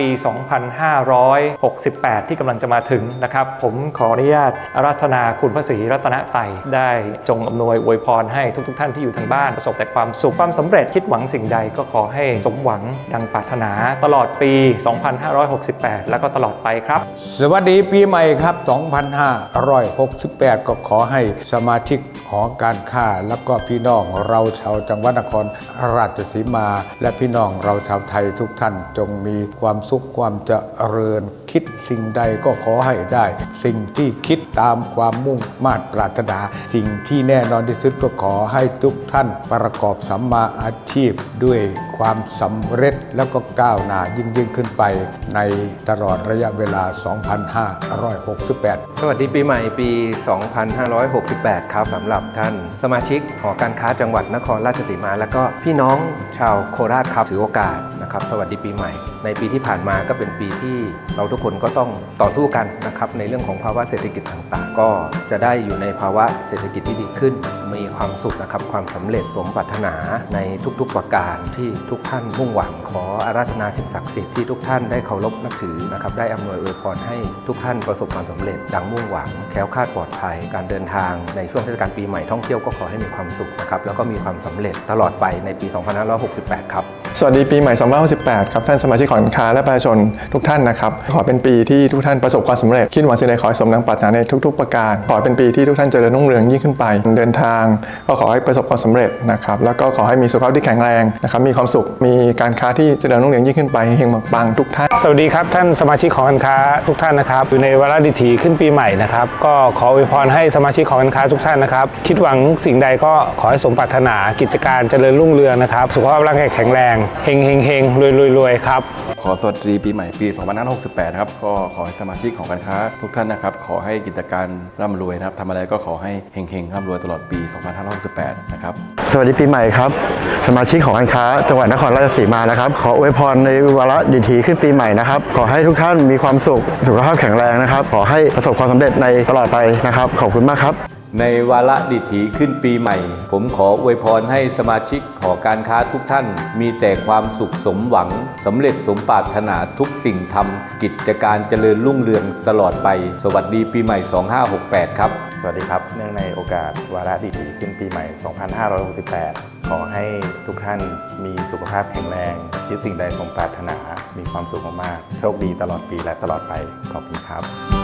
ปี 2568 ที่กำลังจะมาถึงนะครับ ผมขออนุญาตอารัธนาคุณพระศรีรัตนไตยได้จงอำนวยอวยพรให้ทุกๆทท่านที่อยู่ทางบ้าน ประสบแต่ความสุขความสำเร็จคิดหวังสิ่งใดก็ขอให้สมหวังดังปรารถนาตลอดปี 2568 แล้วก็ตลอดไปครับ สวัสดีปีใหม่ครับ 2568 ก็ขอให้สมาชิก หอการค้าแล้วก็พี่น้องเราชาวจังหวัดนครราชสีมา และพี่น้องเราชาวไทยทุกท่านจงมีความสุขความเจริญคิดสิ่งใดก็ขอให้ได้ สิ่งที่คิดตามความมุ่งมาตรปรารถนา สิ่งที่แน่นอนที่สุดก็ขอให้ทุกท่านประกอบสัมมาอาชีพด้วยความสำเร็จแล้วก็ก้าวหน้ายิ่งยิ่งขึ้นไป ในตลอดระยะเวลา 2568 สวัสดีปีใหม่ปี 2568 ครับสำหรับท่าน สมาชิกหอการค้าจังหวัดนครราชสีมา และก็พี่น้องชาวโคราชครับถือโอกาสนะครับ สวัสดีปีใหม่ ในปีที่ผ่านมาก็เป็นปีที่เราทุกคนก็ต้องต่อสู้กันนะครับในเรื่องของภาวะเศรษฐกิจต่างๆ ก็จะได้อยู่ในภาวะเศรษฐกิจที่ดีขึ้น มีความสุขนะครับความสำเร็จสมปรารถนาในทุกๆประการที่ทุกท่านมุ่งหวังขออาราธนาสิ่งศักดิ์สิทธิ์ที่ทุกท่านได้เคารพนับถือนะครับได้อำนวยอวยพรให้ทุกท่านประสบความสำเร็จ ดังมุ่งหวังแคล้วคลาดปลอดภัย การเดินทางในช่วงเทศกาลปีใหม่ท่องเที่ยวก็ขอให้มีความสุขนะครับแล้วก็มีความสำเร็จตลอดไปในปี 2568 ครับ สวัสดีปีใหม่ 2568 ครับท่านสมาชิกของค้าและประชาชนทุกท่านนะครับ ขอเป็นปีที่ทุกท่านประสบความสำเร็จ คิดหวังสิ่งใดขอให้สมดังปรารถนาในทุก ๆ ประการ ขอเป็นปีที่ทุกท่านเจริญรุ่งเรืองยิ่งขึ้นไป เดินทาง ก็ขอให้ประสบความสำเร็จนะครับ แล้วก็ขอให้มีสุขภาพที่แข็งแรงนะครับ มีความสุข มีการค้าที่เจริญรุ่งเรืองยิ่งขึ้นไป เฮงปังทุกท่าน สวัสดีครับท่านสมาชิกของการค้าทุกท่านนะครับอยู่ในวาระดิถีขึ้นปีใหม่นะครับ ก็ขออวยพรให้สมาชิกของการค้าทุกท่านนะครับ คิดหวังสิ่งใดก็ขอให้สมปรารถนา กิจการเจริญรุ่งเรืองนะครับ สุขภาพร่างกายแข็งแรง เฮงเฮงเฮงรวยรวยรวยครับขอสวัสดีปีใหม่ปี 2568 นะครับ ก็ขอให้สมาชิกของการค้าทุกท่านนะครับ ขอให้กิจการร่ำรวยนะครับทำอะไรก็ขอให้เฮงๆร่ำรวยตลอดปี 2568 นะครับ สวัสดีปีใหม่ครับ สมาชิกของการค้าจังหวัดนครราชสีมานะครับ ขออวยพรในวาระดีทีขึ้นปีใหม่นะครับ ขอให้ทุกท่านมีความสุข สุขภาพแข็งแรงนะครับ ขอให้ประสบความสำเร็จในตลอดไปนะครับ ขอบคุณมากครับ ในวาระดิถีขึ้นปีใหม่ ผมขออวยพรให้สมาชิกหอการค้าทุกท่าน มีแต่ความสุขสมหวังสำเร็จสมปรารถนาทุกสิ่งทำกิจการเจริญรุ่งเรืองตลอดไป สวัสดีปีใหม่ 2568 ครับ สวัสดีครับ เนื่องในโอกาสวาระดีถีขึ้นปีใหม่ 2568 ขอให้ทุกท่านมีสุขภาพแข็งแรงคิดสิ่งใดสมปรารถนา มีความสุขมากๆโชคดีตลอดปีและตลอดไปขอบคุณครับ